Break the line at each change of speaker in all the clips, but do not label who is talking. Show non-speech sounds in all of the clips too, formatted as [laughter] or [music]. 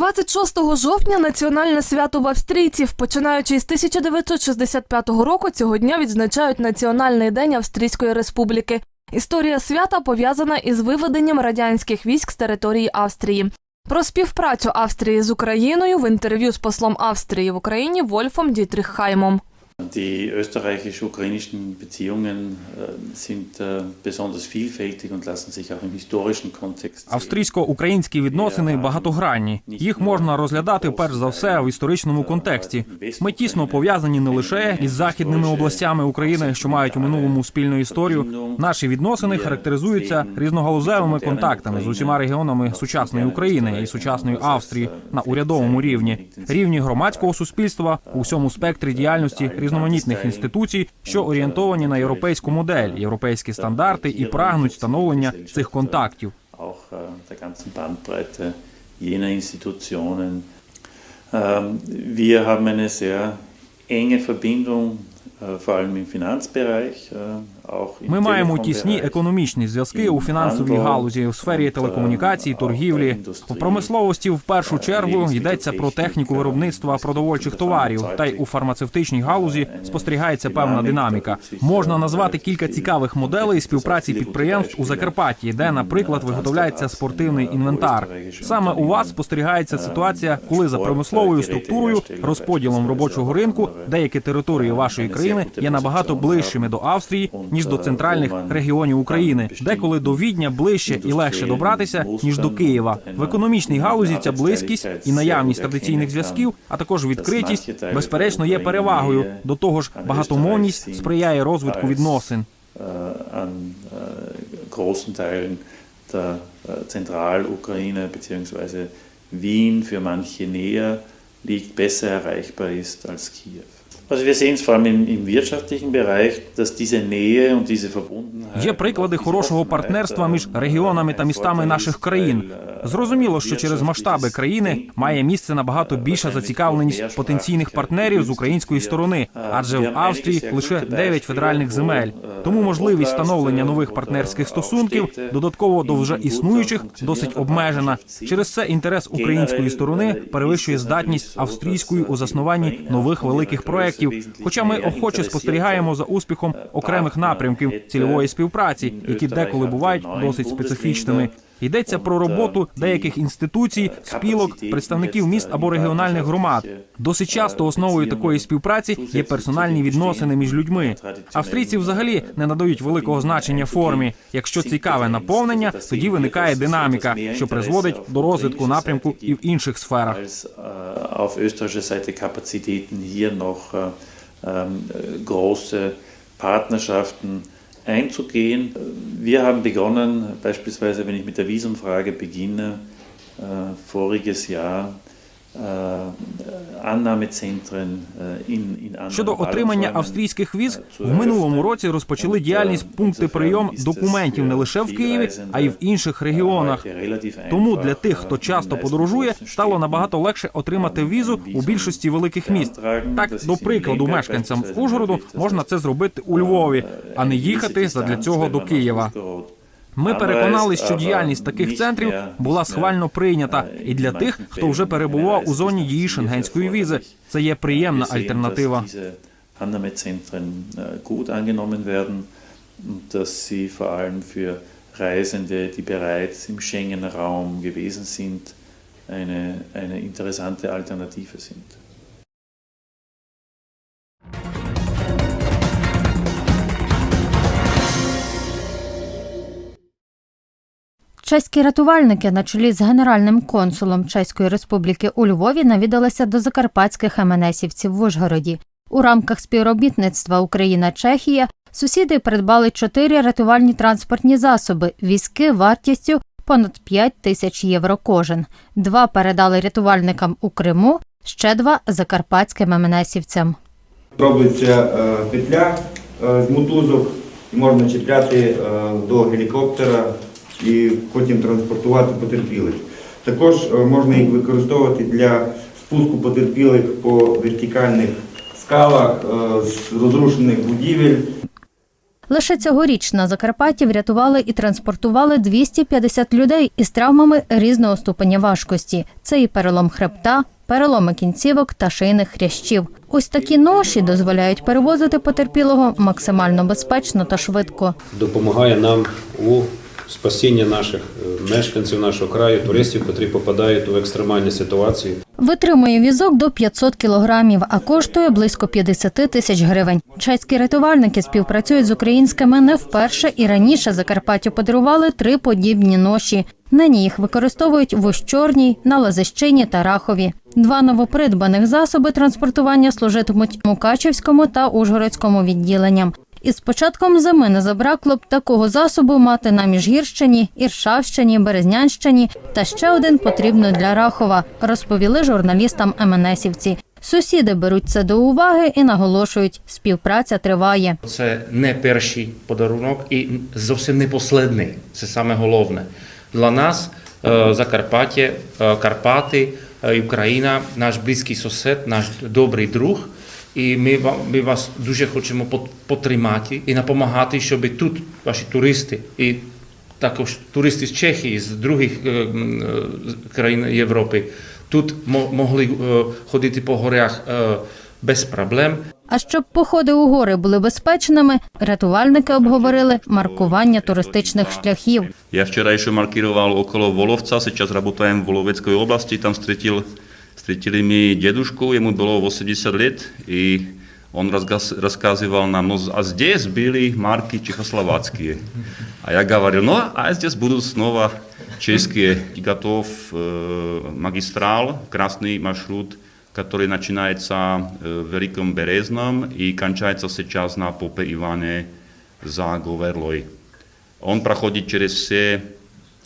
26 жовтня національне свято в австрійців. Починаючи з 1965 року, цього дня відзначають Національний день Австрійської Республіки. Історія свята пов'язана із виведенням радянських військ з території Австрії. Про співпрацю Австрії з Україною в інтерв'ю з послом Австрії в Україні Вольфом Дітриххаймом.
Die österreichisch-ukrainischen Beziehungen äh, sind äh, besonders vielfältig und lassen sich auch im historischen Kontext.
Австрійсько-українські відносини багатогранні. Їх можна розглядати перш за все в історичному контексті. Ми тісно пов'язані не лише із західними областями України, що мають у минулому спільну історію. Наші відносини характеризуються різногалузевими контактами з усіма регіонами сучасної України і сучасної Австрії на урядовому рівні, рівні громадського суспільства у всьому спектрі діяльності різноманітних інституцій, що орієнтовані на європейську модель, європейські стандарти і прагнуть встановлення цих контактів.
äh. Ähm, wir haben eine sehr enge Verbindung, äh, vor allem im Finanzbereich, äh,
Ми маємо тісні економічні зв'язки у фінансовій галузі, у сфері телекомунікацій, торгівлі. В промисловості в першу чергу йдеться про техніку виробництва продовольчих товарів, та й у фармацевтичній галузі спостерігається певна динаміка. Можна назвати кілька цікавих моделей співпраці підприємств у Закарпатті, де, наприклад, виготовляється спортивний інвентар. Саме у вас спостерігається ситуація, коли за промисловою структурою, розподілом робочого ринку, деякі території вашої країни є набагато ближчими до Австрії ніж до центральних регіонів України, деколи до Відня ближче і легше добратися ніж до Києва. В економічній галузі ця близькість і наявність традиційних зв'язків, а також відкритість, безперечно, є перевагою. До того ж, багатомовність сприяє розвитку відносин.
äh, äh, der äh, Zentralukraine bzw. Wien für manche näher liegt, besser erreichbar ist als Kiew. Also wir sehen es vor allem im, im wirtschaftlichen Bereich, dass diese Nähe und diese Verbundenheit
Є приклади хорошого партнерства між регіонами та містами наших країн. Зрозуміло, що через масштаби країни має місце набагато більша зацікавленість потенційних партнерів з української сторони, адже в Австрії лише 9 федеральних земель. Тому можливість встановлення нових партнерських стосунків додатково до вже існуючих досить обмежена. Через це інтерес української сторони перевищує здатність австрійської у заснуванні нових великих проєктів. Хоча ми охоче спостерігаємо за успіхом окремих напрямків цільової співпраці, які деколи бувають досить специфічними. Йдеться про роботу деяких інституцій, спілок, представників міст або регіональних громад. Досить часто основою такої співпраці є персональні відносини між людьми. Австрійці взагалі не надають великого значення формі. Якщо цікаве наповнення, тоді виникає динаміка, що призводить до розвитку напрямку і в інших сферах.
äh, äh, ähm, äh, Partnerschaften einzugehen. Wir haben begonnen, beispielsweise wenn ich mit der Visumfrage beginne, äh, voriges Jahr in, in
Щодо отримання австрійських віз, в минулому році розпочали діяльність пункти прийом документів не лише в Києві, а й в інших регіонах. Тому для тих, хто часто подорожує, стало набагато легше отримати візу у більшості великих міст. Так, до прикладу, мешканцям Ужгороду можна це зробити у Львові, а не їхати задля цього до Києва. Ми переконали, що діяльність таких центрів була схвально прийнята і для тих, хто вже перебував у зоні дії шенгенської візи. Це є приємна альтернатива.
Äh, dass sie vor allem für Reisende, die bereits im Schengen-Raum gewesen sind, eine, eine interessante Alternative sind.
Чеські рятувальники на чолі з генеральним консулом Чеської Республіки у Львові навідалися до закарпатських МНСівців в Ужгороді. У рамках співробітництва Україна-Чехія сусіди придбали чотири рятувальні транспортні засоби, візки вартістю понад 5 тисяч євро кожен. Два передали рятувальникам у Криму, ще два закарпатським МНСівцям.
Робиться е, петля е, з мотузок, і можна чіпляти е, до гелікоптера і потім транспортувати потерпілих. Також е, можна їх використовувати для спуску потерпілих по вертикальних скалах е, з розрушених будівель.
Лише цьогоріч на Закарпатті врятували і транспортували 250 людей із травмами різного ступеня важкості. Це і перелом хребта, переломи кінцівок та шийних хрящів. Ось такі ноші дозволяють перевозити потерпілого максимально безпечно та швидко.
допомагає нам у спасінні наших е, мешканців нашого краю, туристів, котрі попадають у екстремальні ситуації.
Витримує візок до 500 кілограмів, а коштує близько 50 тисяч гривень. Чеські рятувальники співпрацюють з українськими не вперше і раніше Закарпаттю подарували три подібні ноші. Нині їх використовують в Ущорній, на Лазищині та Рахові. Два новопридбаних засоби транспортування служитимуть Мукачівському та Ужгородському відділенням. Із початком зими не забракло б такого засобу мати на Міжгірщині, Іршавщині, Березнянщині та ще один потрібно для Рахова, розповіли журналістам МНСівці. Сусіди беруть це до уваги і наголошують, співпраця триває.
Це не перший подарунок і зовсім не последний. Це саме головне. Для нас е, Закарпаття, е, Карпати, е, і Україна, наш близький сусід, наш добрий друг. І ми, ми вас дуже хочемо пот- потримати і допомагати, щоб тут ваші туристи і також туристи з Чехії, з других країн Європи тут мо- могли е, ходити по горах е, без проблем.
А щоб походи у гори були безпечними, рятувальники обговорили маркування туристичних шляхів.
Ja včera ještě markiroval okolo Volovca, сейчас работаем в Volovецкой области, там встретил, встретили ми дедушку, ему было 80 лет, и он разгаз- рассказывал нам, ну а здесь были марки чехословацкие. А я говорил, ну а здесь будут снова чешские. И готов э, магистрал, красный маршрут, который начинается э, в Великом Березном и кончается сейчас на Попе Иване за Говерлой. Он проходит через все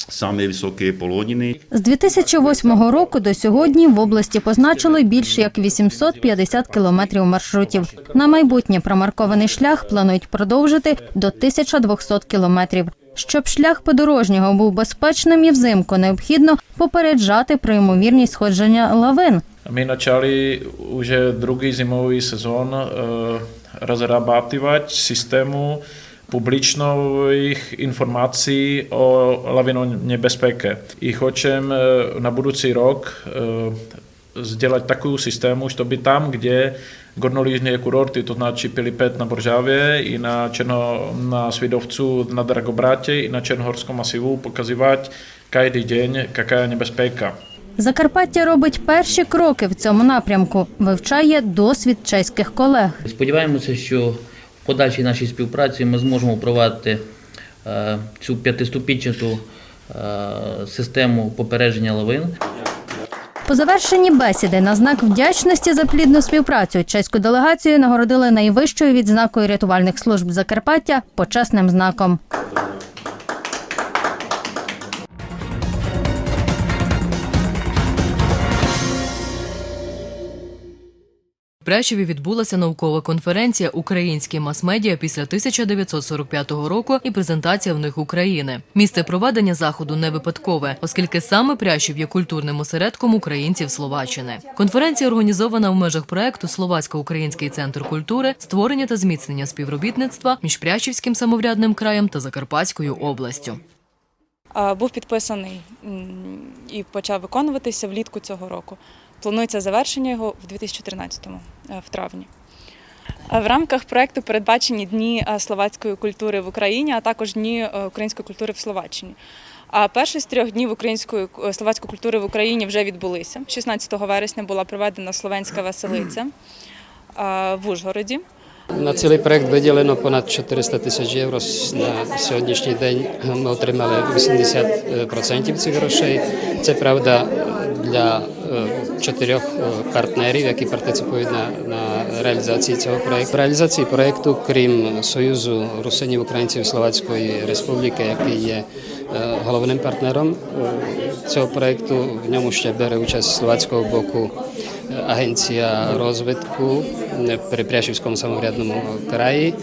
самые высокие полонины.
З 2008 року до сьогодні в області позначили більше як 850 кілометрів маршрутів. На майбутнє промаркований шлях планують продовжити до 1200 кілометрів. Щоб шлях подорожнього був безпечним і взимку, необхідно попереджати про ймовірність сходження лавин.
My načali už je druhý zimový sezon e, rozrabátivať systému publičných informácií o lavinonebezpeke. I хочем e, na budúci rok e, сделать такую систему, чтобы там, где горнолыжные курорты, to znači Pilipet na Boržávě i na, Černo, na Svidovcu na Dragobráte i na Černohorskom masivu показывать každý deň, какая je nebezpeka.
Закарпаття робить перші кроки в цьому напрямку, вивчає досвід чеських колег.
Сподіваємося, що в подальшій нашій співпраці ми зможемо впровадити е, цю п'ятиступінчату е, систему попередження лавин.
По завершенні бесіди на знак вдячності за плідну співпрацю чеську делегацію нагородили найвищою відзнакою рятувальних служб Закарпаття почесним знаком.
В відбулася наукова конференція Українські мас-медіа після 1945 року і презентація в них України. Місце проведення заходу не випадкове, оскільки саме Прячів є культурним осередком українців Словаччини. Конференція організована в межах проекту Словацько-Український центр культури, створення та зміцнення співробітництва між Прячівським самоврядним краєм та Закарпатською областю.
Був підписаний і почав виконуватися влітку цього року. Планується завершення його в 2013-му, е, в травні. В рамках проекту передбачені дні е, словацької культури в Україні, а також дні е, української культури в Словаччині. А перший з трьох днів української е, словацької культури в Україні вже відбулися. 16 вересня була проведена словенська веселиця е, в Ужгороді.
На цілий проект виділено понад 400 тисяч євро. На сьогоднішній день ми отримали 80% цих грошей. Це правда для е, чотирьох е, партнерів, які партиципують на, на реалізації цього проекту. Реалізації проекту, крім Союзу Русинів Українців Словацької Республіки, який є е, головним партнером цього проекту, в ньому ще бере участь з словацького боку агенція розвитку при Пряшівському самоврядному краї,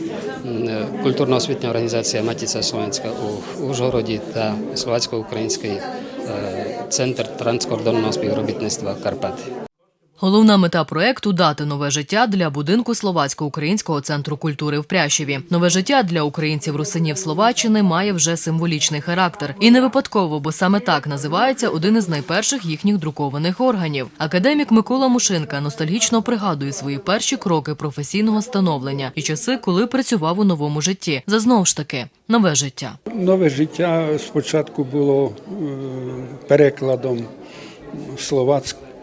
культурно-освітня організація Матіця Словенська у Ужгороді та Словацько-Український центр транскордонного співробітництва Карпати.
Головна мета проекту дати нове життя для будинку словацько-українського центру культури в Прящеві. Нове життя для українців русинів Словаччини має вже символічний характер, і не випадково, бо саме так називається один із найперших їхніх друкованих органів. Академік Микола Мушинка ностальгічно пригадує свої перші кроки професійного становлення і часи, коли працював у новому житті. За знову ж таки нове життя.
Нове життя спочатку було е, перекладом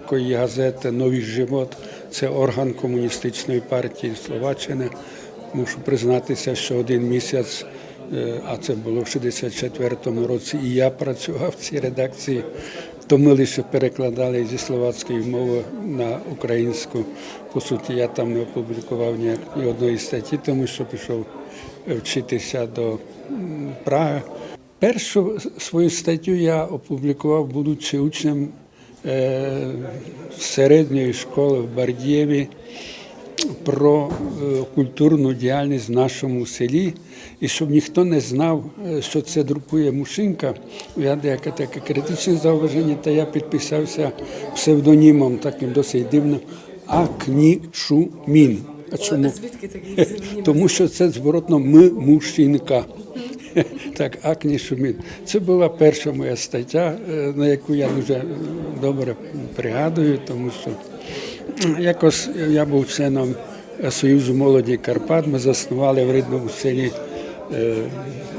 словацької газети Новий живот. Це орган комуністичної партії Словаччини. Мушу признатися, що один місяць, е, а це було в 64-му році, і я працював в цій редакції. То ми лише перекладали зі словацької мови на українську. По суті, я там не опублікував ні, одної статті, тому що пішов вчитися до Праги. Першу свою статтю я опублікував, будучи учнем е, середньої школи в Бардієві про е, культурну діяльність в нашому селі. І щоб ніхто не знав, е, що це друкує Мушинка, я деяке таке критичне зауваження, та я підписався псевдонімом таким досить дивним Акнішумін. А чому? Тому що це зворотно ми мушинка. [laughs] Так, Акні Шумін. Це була перша моя стаття, е, на яку я дуже добре пригадую, тому що якось я був членом Союзу молоді Карпат. Ми заснували в рідному селі е,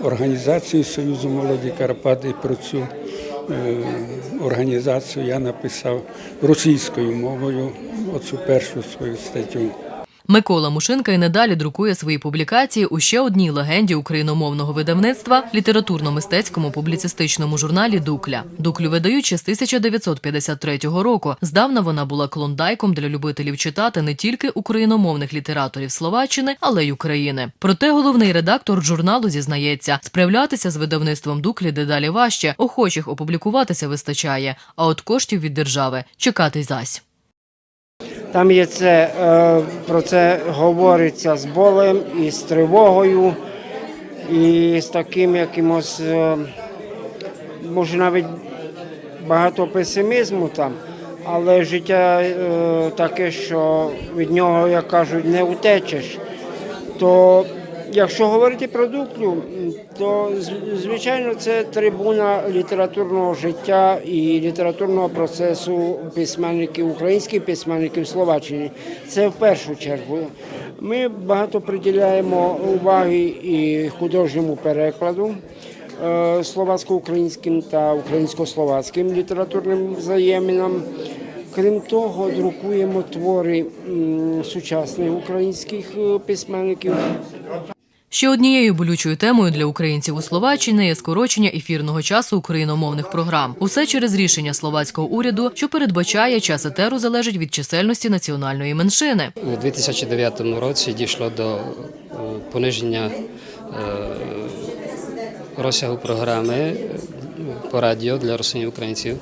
організацію Союзу молоді Карпат і про цю е, організацію я написав російською мовою оцю першу свою статтю.
Микола Мушинка і надалі друкує свої публікації у ще одній легенді україномовного видавництва літературно-мистецькому публіцистичному журналі Дукля. Дуклю видають ще з 1953 року. Здавна вона була клондайком для любителів читати не тільки україномовних літераторів Словаччини, але й України. Проте головний редактор журналу зізнається, справлятися з видавництвом Дуклі дедалі важче, охочих опублікуватися вистачає, а от коштів від держави чекати зась.
Там є це, е, про це говориться з болем і з тривогою, і з таким якимось, е, може навіть багато песимізму там, але життя е, таке, що від нього, як кажуть, не утечеш. То якщо говорити про Дуклю, то звичайно це трибуна літературного життя і літературного процесу письменників, українських письменників Словаччини. Це в першу чергу. Ми багато приділяємо уваги і художньому перекладу. е, Словацько-українським та українсько-словацьким літературним взаєминам. Крім того, друкуємо твори сучасних українських е, письменників.
Ще однією болючою темою для українців у Словаччині є скорочення ефірного часу україномовних програм. Усе через рішення словацького уряду, що передбачає час етеру залежить від чисельності національної меншини.
У 2009 році дійшло до е, пониження е, розсягу програми е, по радіо для русинів українців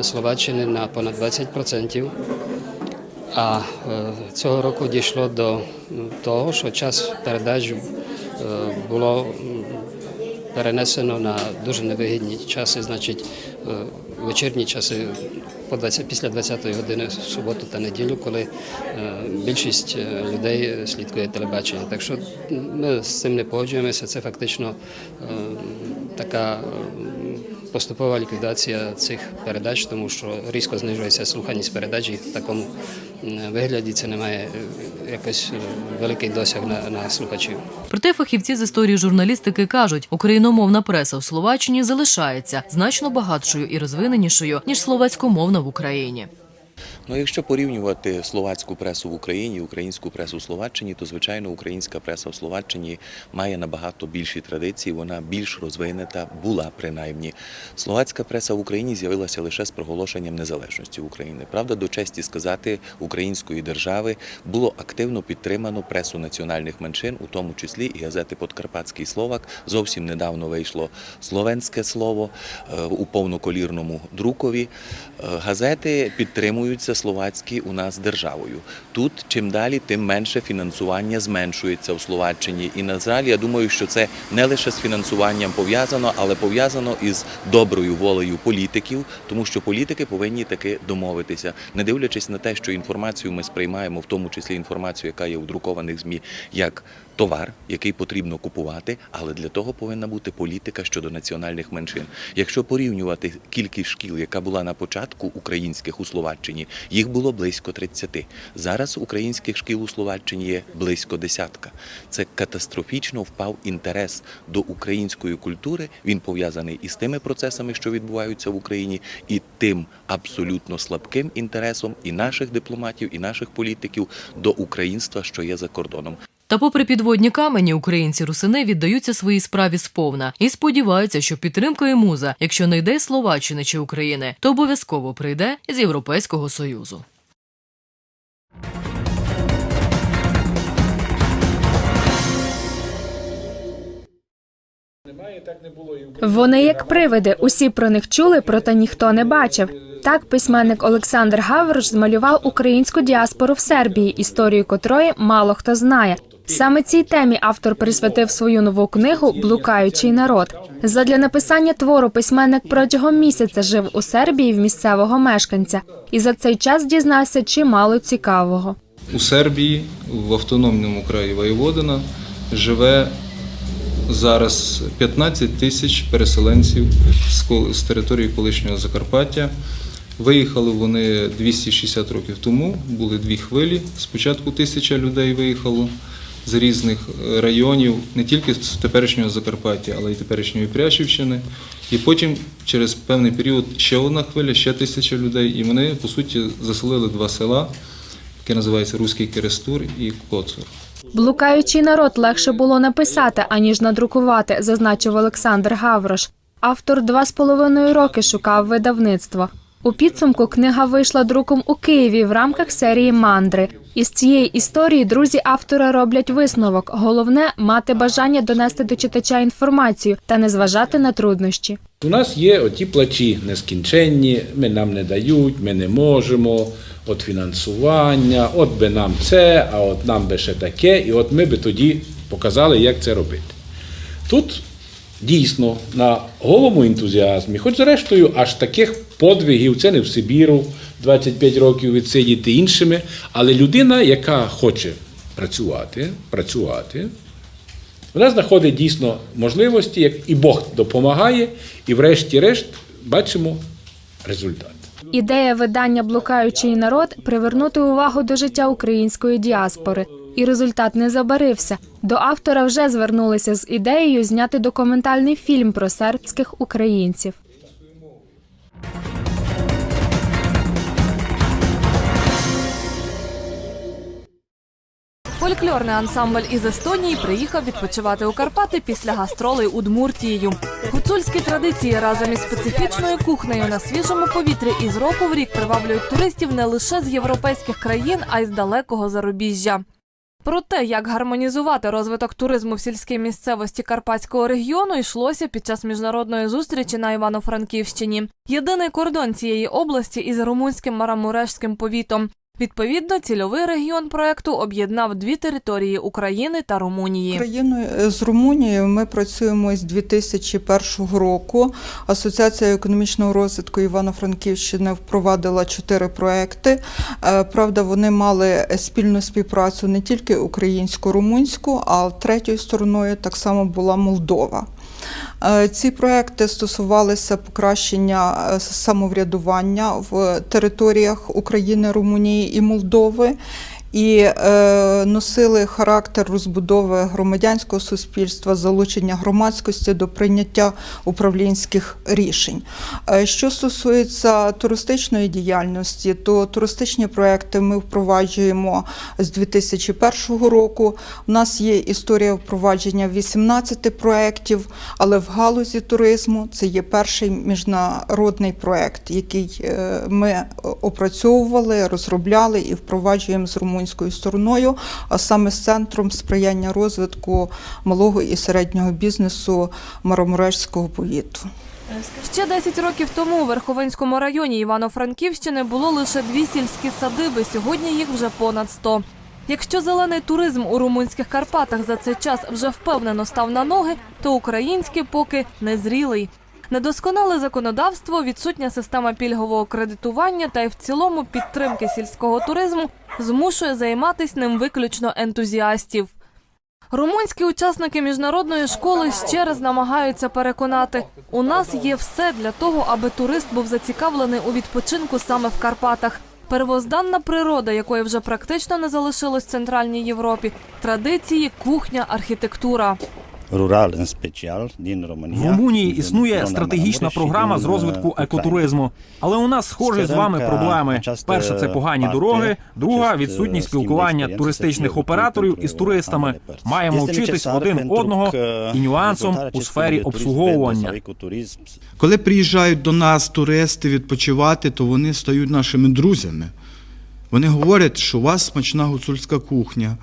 Словаччини на понад 20%. А цього року дійшло до того, що час передач е, було перенесено на дуже невигідні часи, значить е, вечірні часи по 20, після 20-ї години в суботу та неділю, коли е, більшість е, людей слідкує телебачення. Так що ми з цим не погоджуємося. Це фактично е, така е, поступова ліквідація цих передач, тому що різко знижується слуханість передач і в такому вигляді це не має е, якось е, великий досяг на, на слухачів.
Проте фахівці з історії журналістики кажуть, україномовна преса в Словаччині залишається значно багатшою і розвиненішою ніж словацькомовна в Україні.
Ну, якщо порівнювати словацьку пресу в Україні, українську пресу в Словаччині, то звичайно українська преса в Словаччині має набагато більші традиції, вона більш розвинена, була принаймні. Словацька преса в Україні з'явилася лише з проголошенням незалежності України. Правда, до честі сказати, української держави було активно підтримано пресу національних меншин, у тому числі і газети Подкарпатський Словак. Зовсім недавно вийшло словенське слово е, у повноколірному друкові. Е, Газети підтримуються фінансуються словацькі у нас державою. Тут чим далі, тим менше фінансування зменшується у Словаччині. І на жаль, я думаю, що це не лише з фінансуванням пов'язано, але пов'язано із доброю волею політиків, тому що політики повинні таки домовитися, не дивлячись на те, що інформацію ми сприймаємо, в тому числі інформацію, яка є у друкованих змі, як товар, який потрібно купувати, але для того повинна бути політика щодо національних меншин. Якщо порівнювати кількість шкіл, яка була на початку українських у Словаччині, їх було близько 30. Зараз українських шкіл у Словаччині є близько десятка. Це катастрофічно впав інтерес до української культури. Він пов'язаний із тими процесами, що відбуваються в Україні, і тим абсолютно слабким інтересом і наших дипломатів, і наших політиків до українства, що є за кордоном.
Та попри підводні камені, українці русини віддаються своїй справі сповна і сподіваються, що підтримка і муза, якщо не йде Словаччини чи України, то обов'язково прийде з Європейського союзу.
Вони як привиди, усі про них чули, проте ніхто не бачив. Так письменник Олександр Гаврош змалював українську діаспору в Сербії, історію котрої мало хто знає. Саме цій темі автор присвятив свою нову книгу Блукаючий народ. Задля написання твору письменник протягом місяця жив у Сербії в місцевого мешканця, і за цей час дізнався чимало цікавого.
У Сербії, в автономному краї Воєводина, живе зараз 15 тисяч переселенців з території колишнього Закарпаття. Виїхали вони 260 років тому, були дві хвилі. Спочатку тисяча людей виїхало з різних е, районів, не тільки з теперішнього Закарпаття, але й теперішньої Прящівщини. І потім через певний період ще одна хвиля, ще тисяча людей. І вони, по суті, заселили два села, яке називається Руський Керестур і Коцур.
Блукаючий народ легше було написати, аніж надрукувати, зазначив Олександр Гаврош. Автор два з половиною роки шукав видавництво. У підсумку книга вийшла друком у Києві в рамках серії Мандри. Із цієї історії друзі автора роблять висновок. Головне мати бажання донести до читача інформацію та не зважати на труднощі.
У нас є оті плачі нескінченні, ми нам не дають, ми не можемо, от фінансування, от би нам це, а от нам би ще таке, і от ми би тоді показали, як це робити. Тут дійсно на голому ентузіазмі, хоч зрештою, аж таких подвигів, це не в Сибіру 25 років відсидіти іншими, але людина, яка хоче працювати, працювати, вона знаходить дійсно можливості, як і Бог допомагає, і врешті-решт бачимо результат.
Ідея видання Блукаючий народ привернути увагу до життя української діаспори. І результат не забарився. До автора вже звернулися з ідеєю зняти документальний фільм про сербських українців.
Фольклорний ансамбль із Естонії приїхав відпочивати у Карпати після гастролей Удмуртією. Гуцульські традиції разом із специфічною кухнею на свіжому повітрі із року в рік приваблюють туристів не лише з європейських країн, а й з далекого зарубіжжя. Про те, як гармонізувати розвиток туризму в сільській місцевості Карпатського регіону, йшлося під час міжнародної зустрічі на Івано-Франківщині. Єдиний кордон цієї області із румунським Марамурешським повітом. Відповідно, цільовий регіон проекту об'єднав дві території України та Румунії.
Країною е, з Румунією ми працюємо з 2001 року. Асоціація економічного розвитку Івано-Франківщини впровадила чотири проекти. Е, Правда, вони мали спільну співпрацю не тільки українсько-румунську, а третьою стороною так само була Молдова. Е, Ці проекти стосувалися покращення е, самоврядування в територіях України, Румунії і Молдови. І е, носили характер розбудови громадянського суспільства, залучення громадськості до прийняття управлінських рішень. Е, що стосується туристичної діяльності, то туристичні проекти ми впроваджуємо з 2001 року. У нас є історія впровадження 18 проєктів, але в галузі туризму це є перший міжнародний проєкт, який е, ми опрацьовували, розробляли і впроваджуємо з румунською стороною, а саме з центром сприяння розвитку малого і середнього бізнесу Маромурешського повіту.
Ще 10 років тому у Верховинському районі Івано-Франківщини було лише дві сільські садиби. Сьогодні їх вже понад 100. Якщо зелений туризм у румунських Карпатах за цей час вже впевнено став на ноги, то український поки незрілий. Недосконале законодавство, відсутня система пільгового кредитування та й в цілому підтримки сільського туризму змушує займатися ним виключно ентузіастів. Румунські учасники міжнародної школи ще раз намагаються переконати, у нас є все для того, аби турист був зацікавлений у відпочинку саме в Карпатах. Первозданна природа, якої вже практично не залишилось в Центральній Європі, традиції, кухня, архітектура.
В Румунії існує стратегічна програма з розвитку екотуризму, але у нас схожі з вами проблеми. Перша це погані дороги, друга відсутність спілкування туристичних операторів із туристами. Маємо вчитись один одного і нюансом у сфері обслуговування.
Коли приїжджають до нас туристи відпочивати, то вони стають нашими друзями. Вони говорять, що у вас смачна гуцульська кухня,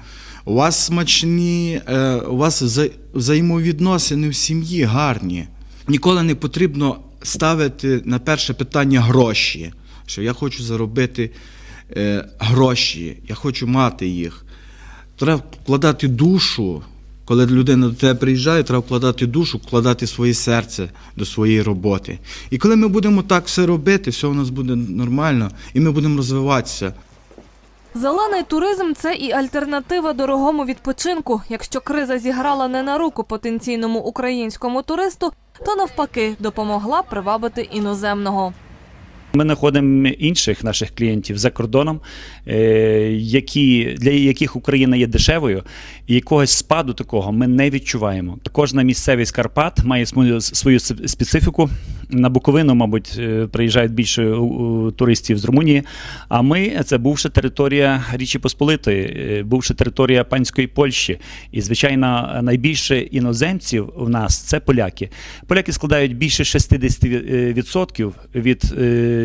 у вас смачні, е, у вас вза- взаємовідносини в сім'ї гарні. Ніколи не потрібно ставити на перше питання гроші. Що я хочу заробити е, гроші, я хочу мати їх. Треба вкладати душу. Коли людина до тебе приїжджає, треба вкладати душу, вкладати своє серце до своєї роботи. І коли ми будемо так все робити, все у нас буде нормально, і ми будемо розвиватися.
Зелений туризм це і альтернатива дорогому відпочинку. Якщо криза зіграла не на руку потенційному українському туристу, то навпаки допомогла привабити іноземного.
Ми знаходимо інших наших клієнтів за кордоном, е, які, для яких Україна є дешевою, і якогось спаду такого ми не відчуваємо. Кожна місцевість Карпат має свою, специфіку. На Буковину, мабуть, е, приїжджають більше туристів з Румунії. А ми це бувша територія Річі Посполитої, е, бувша територія панської Польщі. І, звичайно, найбільше іноземців у нас це поляки. Поляки складають більше 60% від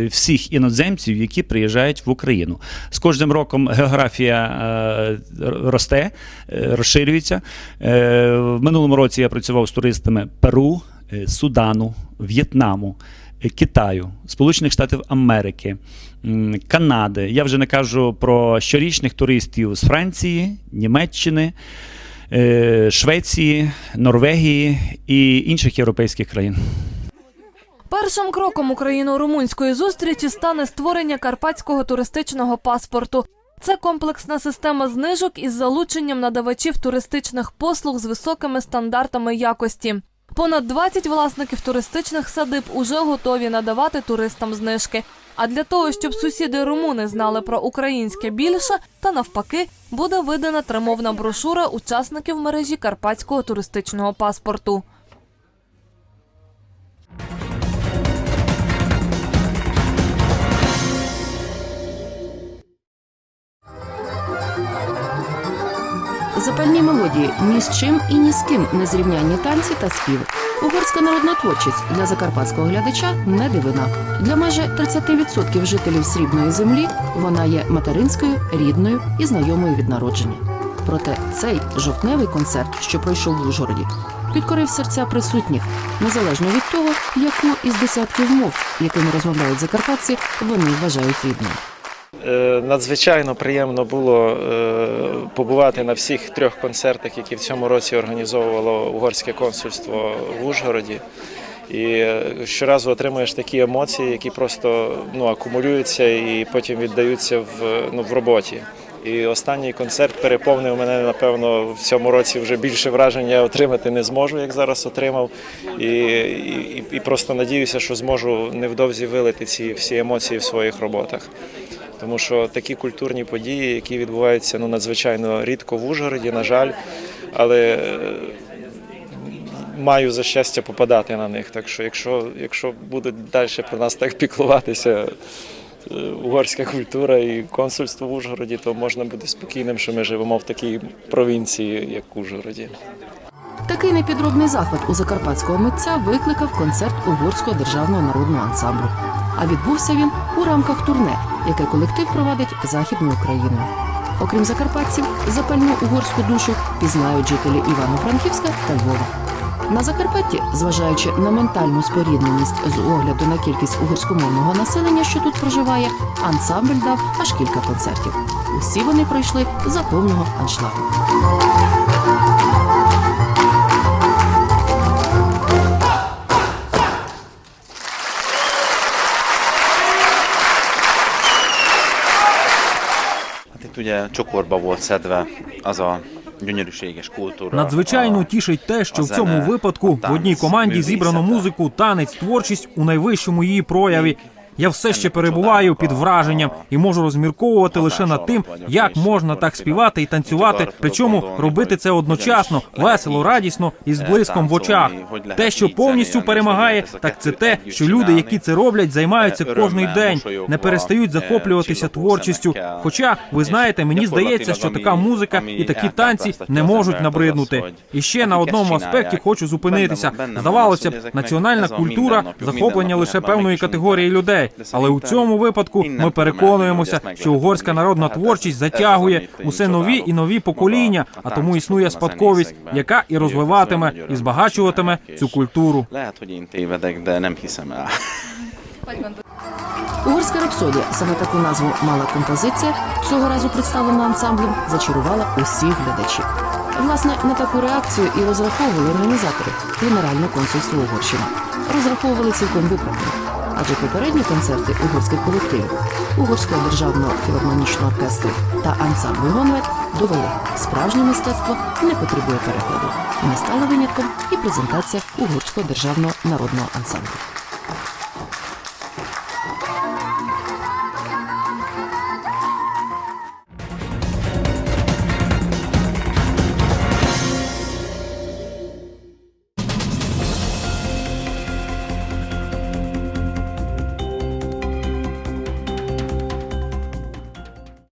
всіх іноземців, які приїжджають в Україну. З кожним роком географія е, росте, е, розширюється. Е, В минулому році я працював з туристами Перу, Судану, В'єтнаму. Китаю, Сполучених Штатів Америки, Канади. Я вже не кажу про щорічних туристів з Франції, Німеччини, Швеції, Норвегії і інших європейських країн.
Першим кроком україно-румунської зустрічі стане створення карпатського туристичного паспорту. Це комплексна система знижок із залученням надавачів туристичних послуг з високими стандартами якості. Понад 20 власників туристичних садиб уже готові надавати туристам знижки. А для того, щоб сусіди румуни знали про українське більше, та навпаки, буде видана тримовна брошура учасників мережі карпатського туристичного паспорту.
Запальні мелодії ні з чим і ні з ким не зрівнянні танці та співи. Угорська народна творчість для закарпатського глядача не дивина. Для майже 30% жителів срібної землі вона є материнською, рідною і знайомою від народження. Проте цей жовтневий концерт, що пройшов в Ужгороді, підкорив серця присутніх, незалежно від того, яку із десятків мов, якими розмовляють закарпатці, вони вважають рідною.
Е, Надзвичайно приємно було е, побувати на всіх трьох концертах, які в цьому році організовувало угорське консульство в Ужгороді. І е, щоразу отримуєш такі емоції, які просто ну, акумулюються і потім віддаються в, ну, в роботі. І останній концерт переповнив мене, напевно, в цьому році вже більше вражень я отримати не зможу, як зараз отримав. І, і, і просто надіюся, що зможу невдовзі вилити ці всі емоції в своїх роботах. Тому що такі культурні події, які відбуваються ну, надзвичайно рідко в Ужгороді, на жаль, але е, маю за щастя попадати на них. Так що, якщо, якщо будуть далі про нас так піклуватися е, угорська культура і консульство в Ужгороді, то можна бути спокійним, що ми живемо в такій провінції, як Ужгороді.
Такий непідробний захват у закарпатського митця викликав концерт угорського державного народного ансамблю. А відбувся він у рамках турне, яке колектив провадить західною Україною. Окрім закарпатців, запальну угорську душу пізнають жителі Івано-Франківська та Львова. На Закарпатті, зважаючи на ментальну спорідненість з огляду на кількість угорськомовного населення, що тут проживає, ансамбль дав аж кілька концертів. Усі вони пройшли за повного аншлагу.
Ugye csokorba volt szedve az a gyönyörűséges kultúra.
Надзвичайно тішить те, що в цьому випадку в одній команді зібрано музику, танець, творчість у найвищому її прояві. Я все ще перебуваю під враженням і можу розмірковувати лише над тим, як можна так співати і танцювати, причому робити це одночасно, весело, радісно і з блиском в очах. Те, що повністю перемагає, так це те, що люди, які це роблять, займаються кожний день, не перестають захоплюватися творчістю. Хоча ви знаєте, мені здається, що така музика і такі танці не можуть набриднути. І ще на одному аспекті хочу зупинитися. Здавалося б, національна культура захоплення лише певної категорії людей. Але у цьому випадку ми переконуємося, що угорська народна творчість затягує усе нові і нові покоління, а тому існує спадковість, яка і розвиватиме, і збагачуватиме цю культуру. [laughs]
Угорська рапсодія, саме таку назву мала композиція, цього разу представлена ансамблем, зачарувала усіх глядачів. Власне, на таку реакцію і розраховували організатори Генеральне консульство Угорщини. Розраховували цілком виправдано. Адже попередні концерти угорських колективів, Угорського державного філармонічного оркестру та ансамблю Гонвет довели, справжнє мистецтво не потребує перекладу. Не стала винятком і презентація угорського державного народного ансамблю.